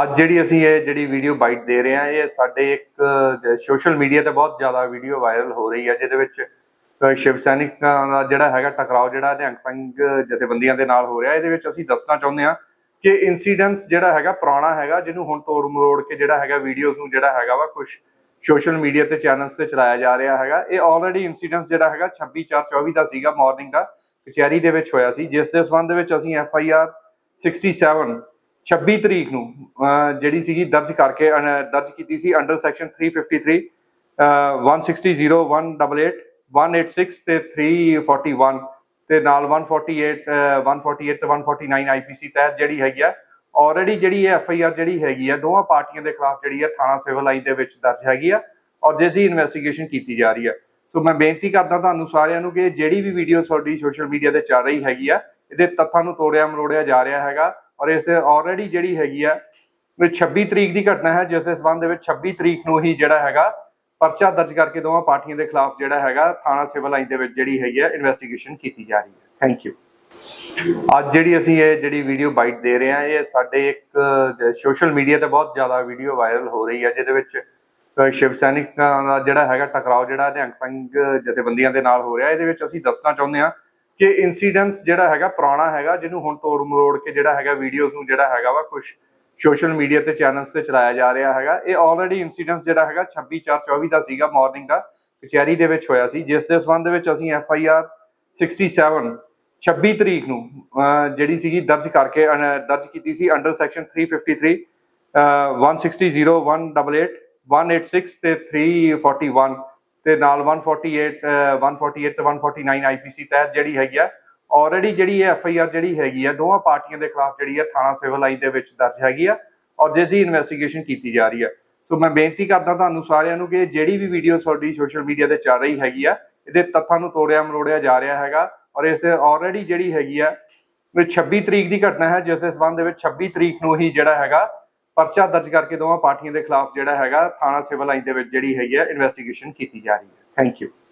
ਅੱਜ ਜਿਹੜੀ ਅਸੀਂ ਇਹ ਜਿਹੜੀ ਵੀਡੀਓ ਬਾਈਟ ਦੇ ਰਹੇ ਹਾਂ, ਇਹ ਸਾਡੇ ਇੱਕ ਸੋਸ਼ਲ ਮੀਡੀਆ ਤੇ ਬਹੁਤ ਜ਼ਿਆਦਾ ਵੀਡੀਓ ਵਾਇਰਲ ਹੋ ਰਹੀ ਹੈ, ਜਿਹਦੇ ਵਿੱਚ ਸ਼ਿਵ ਸੈਨਿਕਾਂ ਦਾ ਜਿਹੜਾ ਹੈਗਾ ਟਕਰਾਓ ਜਿਹੜਾ ਨਿਹੰਗ ਸਿੰਘ ਜਥੇਬੰਦੀਆਂ ਦੇ ਨਾਲ ਹੋ ਰਿਹਾ, ਇਹਦੇ ਵਿੱਚ ਅਸੀਂ ਦੱਸਣਾ ਚਾਹੁੰਦੇ ਹਾਂ ਕਿ ਇਨਸੀਡੈਂਸ ਜਿਹੜਾ ਹੈਗਾ ਪੁਰਾਣਾ ਹੈਗਾ, ਜਿਹਨੂੰ ਹੁਣ ਤੋੜ ਮਰੋੜ ਕੇ ਜਿਹੜਾ ਹੈਗਾ ਵੀਡੀਓਜ਼ ਨੂੰ ਜਿਹੜਾ ਹੈਗਾ ਵਾ ਕੁਝ ਸੋਸ਼ਲ ਮੀਡੀਆ ਤੇ ਚੈਨਲਸ ਤੇ ਚਲਾਇਆ ਜਾ ਰਿਹਾ ਹੈਗਾ, ਇਹ ਆਲਰੇਡੀ ਇਨਸੀਡੈਂਸ ਜਿਹੜਾ ਹੈਗਾ 26/4/24 ਦਾ ਸੀਗਾ ਮਾਰਨਿੰਗ ਦਾ ਕਚਹਿਰੀ ਦੇ ਵਿੱਚ ਹੋਇਆ ਸੀ, ਜਿਸ ਦੇ ਸੰਬੰਧ ਵਿੱਚ ਅਸੀਂ ਐਫ ਆਈ ਆਰ 67 26 ਤਰੀਕ ਨੂੰ ਜਿਹੜੀ ਸੀਗੀ ਦਰਜ ਕਰਕੇ ਦਰਜ ਕੀਤੀ ਸੀ ਅੰਡਰ ਸੈਕਸ਼ਨ 353 ਅਹ, 160 188 186 ਤੇ 341 ਤੇ ਨਾਲ 148 ਅਹ, 148 ਤੇ 149 ਆਈਪੀਸੀ ਤਹਿਤ ਜਿਹੜੀ ਹੈਗੀ ਆ ਆਲਰੇਡੀ ਜਿਹੜੀ ਇਹ ਐਫ ਆਈ ਆਰ ਜਿਹੜੀ ਹੈਗੀ ਆ ਦੋਵਾਂ ਪਾਰਟੀਆਂ ਦੇ ਖਿਲਾਫ ਜਿਹੜੀ ਆ ਥਾਣਾ ਸਿਵਲ ਲਾਈਨ ਦੇ ਵਿੱਚ ਦਰਜ ਹੈਗੀ ਆ ਔਰ ਜਿਸ ਦੀ ਇਨਵੈਸਟੀਗੇਸ਼ਨ ਕੀਤੀ ਜਾ ਰਹੀ ਆ। ਸੋ ਮੈਂ ਬੇਨਤੀ ਕਰਦਾ ਤੁਹਾਨੂੰ ਸਾਰਿਆਂ ਨੂੰ ਕਿ ਜਿਹੜੀ ਵੀ ਵੀਡੀਓ ਤੁਹਾਡੀ ਸੋਸ਼ਲ ਮੀਡੀਆ ਤੇ ਚੱਲ ਰਹੀ ਹੈਗੀ ਆ ਇਹਦੇ ਤੱਥਾਂ ਨੂੰ ਤੋੜਿਆ ਮਰੋੜਿਆ ਜਾ ਰਿਹਾ ਹੈਗਾ। ਔਰ ਇਸ ਤੇ ਆਲਰੇਡੀ ਜਿਹੜੀ ਹੈਗੀ ਆ ਇਹ 26 ਤਰੀਕ ਦੀ ਘਟਨਾ ਹੈ, ਜਿਸ ਦੇ ਸਬੰਧ ਦੇ ਵਿੱਚ 26 ਤਰੀਕ ਨੂੰ ਹੀ ਜਿਹੜਾ ਹੈਗਾ ਪਰਚਾ ਦਰਜ ਕਰਕੇ ਦੋਵਾਂ ਪਾਰਟੀਆਂ ਦੇ ਖਿਲਾਫ ਜਿਹੜਾ ਹੈਗਾ ਥਾਣਾ ਸਿਵਲ ਲਾਈਨ ਦੇ ਵਿੱਚ ਜਿਹੜੀ ਹੈਗੀ ਆ ਇਨਵੈਸਟੀਗੇਸ਼ਨ ਕੀਤੀ ਜਾ ਰਹੀ ਹੈ। ਥੈਂਕ ਯੂ ਅੱਜ ਜਿਹੜੀ ਅਸੀਂ ਇਹ ਜਿਹੜੀ ਵੀਡੀਓ ਬਾਈਟ ਦੇ ਰਹੇ ਹਾਂ, ਇਹ ਸਾਡੇ ਇੱਕ ਸੋਸ਼ਲ ਮੀਡੀਆ ਤੇ ਬਹੁਤ ਜ਼ਿਆਦਾ ਵੀਡੀਓ ਵਾਇਰਲ ਹੋ ਰਹੀ ਹੈ, ਜਿਹਦੇ ਵਿੱਚ ਸ਼ਿਵ ਸੈਨਿਕਾਂ ਦਾ ਜਿਹੜਾ ਹੈਗਾ ਟਕਰਾਓ ਜਿਹੜਾ ਨਿਹੰਗ ਸਿੰਘ ਜਥੇਬੰਦੀਆਂ ਦੇ ਨਾਲ ਹੋ ਰਿਹਾ, ਇਹਦੇ ਵਿੱਚ ਅਸੀਂ ਦੱਸਣਾ ਚਾਹੁੰਦੇ ਹਾਂ ਕਿ ਇਨਸੀਡੈਂਸ ਜਿਹੜਾ ਹੈਗਾ ਪੁਰਾਣਾ ਹੈਗਾ ਜਿਹਨੂੰ ਹੁਣ ਤੋੜ ਮਰੋੜ ਕੇ ਜਿਹੜਾ ਹੈਗਾ ਵੀਡੀਓਜ਼ ਨੂੰ ਜਿਹੜਾ ਹੈਗਾ ਵਾ ਕੁਝ ਸੋਸ਼ਲ ਮੀਡੀਆ ਤੇ ਚੈਨਲਸ ਤੇ ਚਲਾਇਆ ਜਾ ਰਿਹਾ ਹੈਗਾ। ਇਹ ਆਲਰੇਡੀ ਇਨਸੀਡੈਂਸ ਜਿਹੜਾ ਹੈਗਾ 26/4/24 ਦਾ ਸੀਗਾ ਮਾਰਨਿੰਗ ਦਾ ਕਚਹਿਰੀ ਦੇ ਵਿੱਚ ਹੋਇਆ ਸੀ। ਜਿਸ ਦੇ ਸੰਬੰਧ ਵਿੱਚ ਅਸੀਂ ਐਫ ਆਈ ਆਰ 67 26 ਤਰੀਕ ਨੂੰ ਜਿਹੜੀ ਸੀਗੀ ਦਰਜ ਕਰਕੇ ਦਰਜ ਕੀਤੀ ਸੀ ਅੰਡਰ ਸੈਕਸ਼ਨ 353 ਅਹ, 160 188 186 ਤੇ 341 ਤੇ ਨਾਲ 148 ਅਹ, 148 ਤੇ 149 ਆਈਪੀਸੀ ਤਹਿਤ ਜਿਹੜੀ ਹੈਗੀ ਆ ਆਲਰੇਡੀ ਜਿਹੜੀ ਇਹ ਐਫ ਆਈ ਆਰ ਜਿਹੜੀ ਹੈਗੀ ਆ ਦੋਵਾਂ ਪਾਰਟੀਆਂ ਦੇ ਖਿਲਾਫ ਜਿਹੜੀ ਹੈ ਥਾਣਾ ਸਿਵਲ ਲਾਈਨ ਦੇ ਵਿੱਚ ਦਰਜ ਹੈਗੀ ਆ ਔਰ ਜਿਸ ਦੀ ਇਨਵੈਸਟੀਗੇਸ਼ਨ ਕੀਤੀ ਜਾ ਰਹੀ ਹੈ ਸੋ ਮੈਂ ਬੇਨਤੀ ਕਰਦਾ ਤੁਹਾਨੂੰ ਸਾਰਿਆਂ ਨੂੰ ਕਿ ਜਿਹੜੀ ਵੀ ਵੀਡੀਓ ਤੁਹਾਡੀ ਸੋਸ਼ਲ ਮੀਡੀਆ ਤੇ ਚੱਲ ਰਹੀ ਹੈਗੀ ਆ ਇਹਦੇ ਤੱਥਾਂ ਨੂੰ ਤੋੜਿਆ ਮਰੋੜਿਆ ਜਾ ਰਿਹਾ ਹੈਗਾ ਔਰ ਇਸ ਤੇ ਆਲਰੇਡੀ ਜਿਹੜੀ ਹੈਗੀ ਆ ਇਹ 26 ਤਰੀਕ ਦੀ ਘਟਨਾ ਹੈ ਜਿਸ ਦੇ ਸਬੰਧ ਦੇ ਵਿੱਚ 26 ਤਰੀਕ ਨੂੰ ਹੀ ਜਿਹੜਾ ਹੈਗਾ ਪਰਚਾ ਦਰਜ ਕਰਕੇ ਦੋਵਾਂ ਪਾਰਟੀਆਂ ਦੇ ਖਿਲਾਫ ਜਿਹੜਾ ਹੈਗਾ ਥਾਣਾ ਸਿਵਲ ਲਾਈਨ ਦੇ ਵਿੱਚ ਜਿਹੜੀ ਹੈਗੀ ਆ ਇਨਵੈਸਟੀਗੇਸ਼ਨ ਕੀਤੀ ਜਾ ਰਹੀ ਹੈ। Thank you